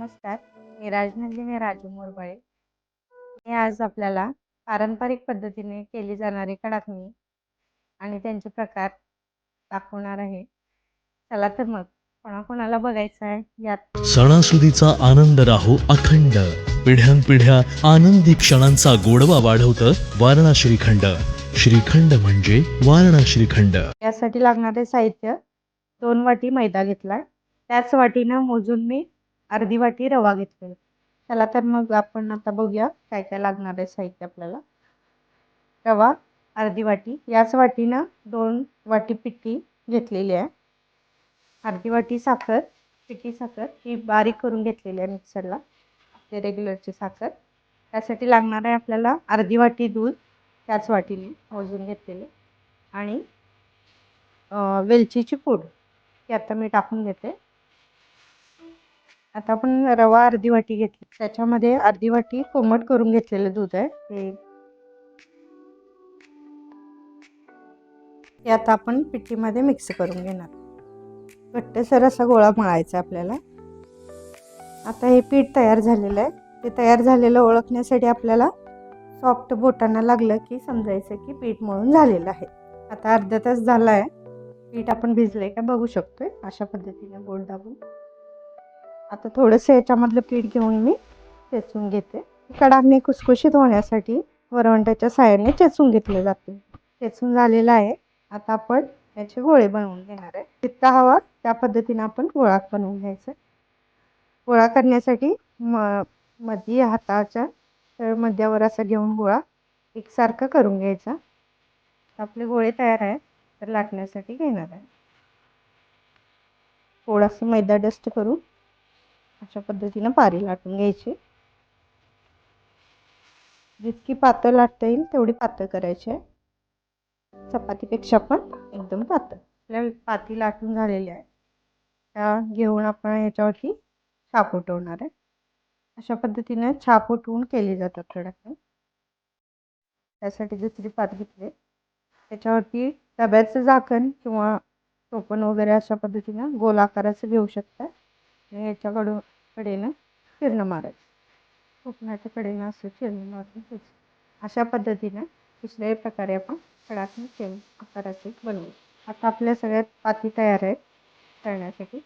नमस्कार. मी राजनंदिनी राजू मोरबळे मी आज आपल्याला पारंपरिक पद्धतीने केली जाणारी कडाकणी आणि त्यांचे प्रकार दाखवणार आहे. चला तर मग कोणाकोणाला बघायचं आहे यात? सणासुदीचा आनंद राहो अखंड. पिढ्यानपिढ्या आनंदी क्षणांचा गोडवा वाढवतं वारणा श्रीखंड श्रीखंड म्हणजे वारणा श्रीखंड यासाठी लागणारे साहित्य दोन वाटी मैदा घेतला. त्याच वाटीनं मोजून मी अर्धी वाटी रवा घेतलेला. चला तर मग आपण आता बघूया काय काय लागणार आहे साहित्य आपल्याला. रवा अर्धी वाटी. याच वाटीनं दोन वाटी पिठी घेतलेली आहे. अर्धी वाटी साखर पिठी साखर ही बारीक करून घेतलेली आहे मिक्सरला. ते रेग्युलरची साखर. त्यासाठी लागणार आहे आपल्याला अर्धी वाटी दूध त्याच वाटीने मोजून घेतलेले. आणि वेलचीची पूड. ती आता मी टाकून घेते. आता आपण रवा अर्धी वाटी घेतली. त्याच्यामध्ये अर्धी वाटी कोमट करून घेतलेलं दूध आहे. हे हे आता आपण पिठीमध्ये मिक्स करून घेणार. घट्टसर असा गोळा मळायचा आपल्याला. आता हे पीठ तयार झालेलं आहे. ते तयार झालेलं ओळखण्यासाठी आपल्याला सॉफ्ट बोटांना लागलं की समजायचं की पीठ मळून झालेलं आहे. आता अर्धा तास झाला आहे. पीठ आपण भिजले का बघू शकतोय. अशा पद्धतीने बोट दाबून. आता थोडंसं याच्यामधलं पीठ घेऊन मी चेचून घेते. कडाकणे कुसकुशीत होण्यासाठी वरवंट्याच्या साह्याने चेचून घेतले जाते. चेचून झालेलं आहे. आता आपण याचे गोळे बनवून घेणार आहे. जितका हवा त्या पद्धतीने आपण गोळा बनवून घ्यायचा. गोळा करण्यासाठी म मध्ये हाताच्या तर मध्यावर असं घेऊन गोळा एकसारखा करून घ्यायचा. आपले गोळे तयार आहे तर लाटण्यासाठी घेणार आहे. थोडासा मैदा डस्ट करून अशा पद्धतीनं पारी लाटून घ्यायची. जितकी पातळ लाटता येईल तेवढी पातळ करायची आहे. चपातीपेक्षा पण एकदम पातळ. आपल्या पाती लाटून झालेली आहे त्या घेऊन आपण याच्यावरती छाप उठवणार आहे. अशा पद्धतीने छाप उठवून केली जातात थोड्या त्यासाठी दुसरी पात घेतली त्याच्यावरती डब्याचं झाकण किंवा टोपण वगैरे अशा पद्धतीनं गोल आकाराचं घेऊ शकता. याच्याकडून कडेनं फिरणं मारायचं. कोकणाच्या कडेनं असं चिरणं मारून घ्यायचं. अशा पद्धतीनं कुठल्याही प्रकारे आपण कडातून सेम आकाराचे बनवू. आता आपल्या सगळ्यात पाती तयार आहेत तळण्यासाठी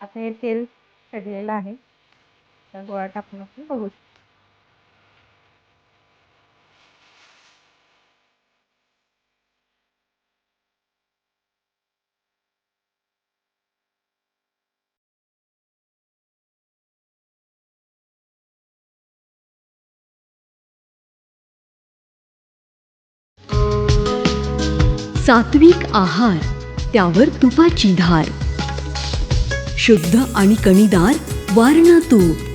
आता हे तेल चढलेलं आहे. त्या गोळा टाकून आपण बघू शकतो. सात्विक आहार त्यावर तुपाची धार. शुद्ध आणि कणीदार वारणा तूप.